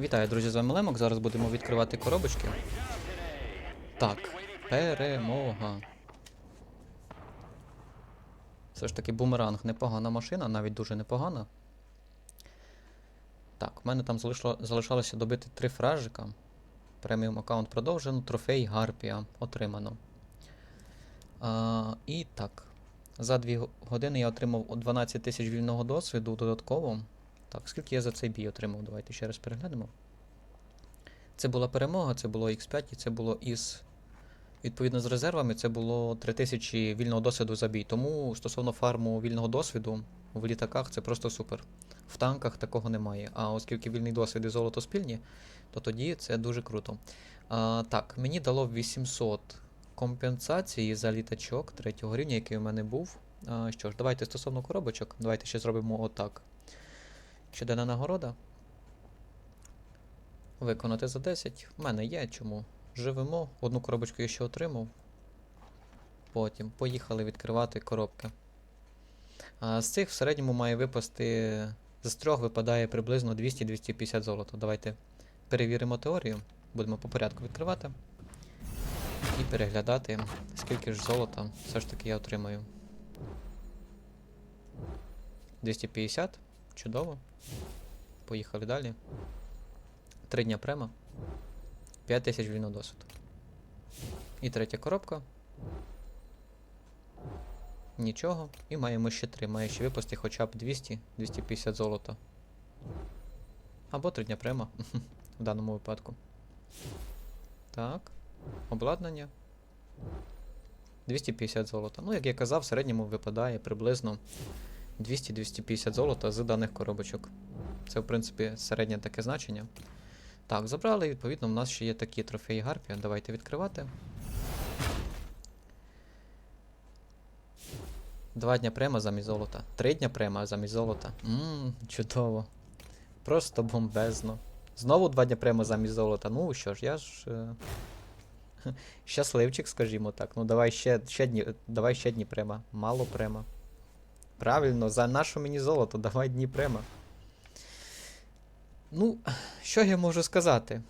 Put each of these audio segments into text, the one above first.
Вітаю, друзі, з вами Лемок. Зараз будемо відкривати коробочки. Так, перемога. Все ж таки бумеранг непогана машина, навіть дуже непогана. Так, в мене там залишло, залишалося добити три фражика. Преміум аккаунт продовжено, трофей Гарпія отримано. А, і так. За 2 години я отримав 12 тисяч вільного досвіду додатково. Так, скільки я за цей бій отримав? Давайте ще раз переглянемо. Це була перемога, це було X5, і це було із. Відповідно з резервами, це було 3000 вільного досвіду за бій. Тому стосовно фарму вільного досвіду в літаках це просто супер. В танках такого немає. А оскільки вільний досвід і золото спільні, то тоді це дуже круто. А, так, мені дало 800 компенсації за літачок третього рівня, який у мене був. А, що ж, давайте стосовно коробочок, давайте ще зробимо отак. Щоденна нагорода. Виконати за 10. В мене є чому. Живемо. Одну коробочку я ще отримав. Потім поїхали відкривати коробки. А з цих в середньому має випасти. З трьох випадає приблизно 200-250 золота. Давайте перевіримо теорію. Будемо по порядку відкривати. І переглядати, скільки ж золота все ж таки я отримаю. 250. Чудово. Поїхали далі. Три дня према. 5 тисяч вільного досвіду. І третя коробка. Нічого. І маємо ще три. Має ще випасти хоча б 200-250 золота. Або три дня према в даному випадку. Так. Обладнання. 250 золота. Ну, як я казав, в середньому випадає приблизно 200-250 золота з даних коробочок. Це, в принципі, середнє таке значення. Так, забрали, відповідно, в нас ще є такі трофеї Гарпія. Давайте відкривати. Два дня према замість золота. Три дня према замість золота. Ммм, чудово. Просто бомбезно. Знову два дня према замість золота. Ну що ж, я ж. Е... Щасливчик, скажімо так. Ну давай ще, ще дні, давай ще дні према. Мало према. Правильно, за нашу мені золото, давай дні према. Ну, що я можу сказати?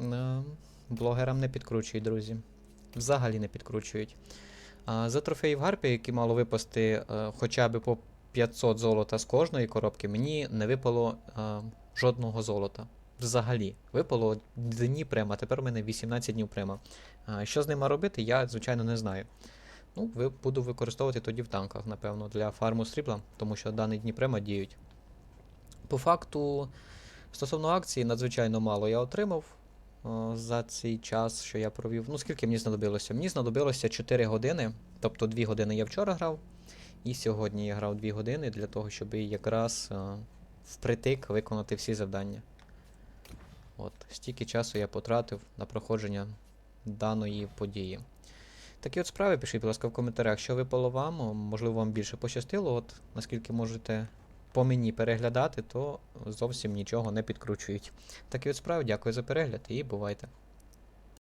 Е, Блогерам не підкручують, друзі. Взагалі не підкручують. За трофеїв Гарпія, які мало випасти е, хоча б по 500 золота з кожної коробки, мені не випало е, жодного золота. Взагалі, випало дні према, тепер у мене 18 днів према. Що з ними робити, я, звичайно, не знаю. Ну, буду використовувати тоді в танках, напевно, для фарму срібла, тому що дані дні према діють. По факту, стосовно акції, надзвичайно мало я отримав о, за цей час, що я провів. Ну, скільки мені знадобилося? Мені знадобилося 4 години, тобто 2 години я вчора грав, і сьогодні я грав 2 години для того, щоб якраз о, впритик виконати всі завдання. От, стільки часу я потратив на проходження даної події. Такі от справи пишіть, будь ласка, в коментарях, що випало вам, можливо, вам більше пощастило, от наскільки можете по мені переглядати, то зовсім нічого не підкручують. Такі от справи, дякую за перегляд і бувайте.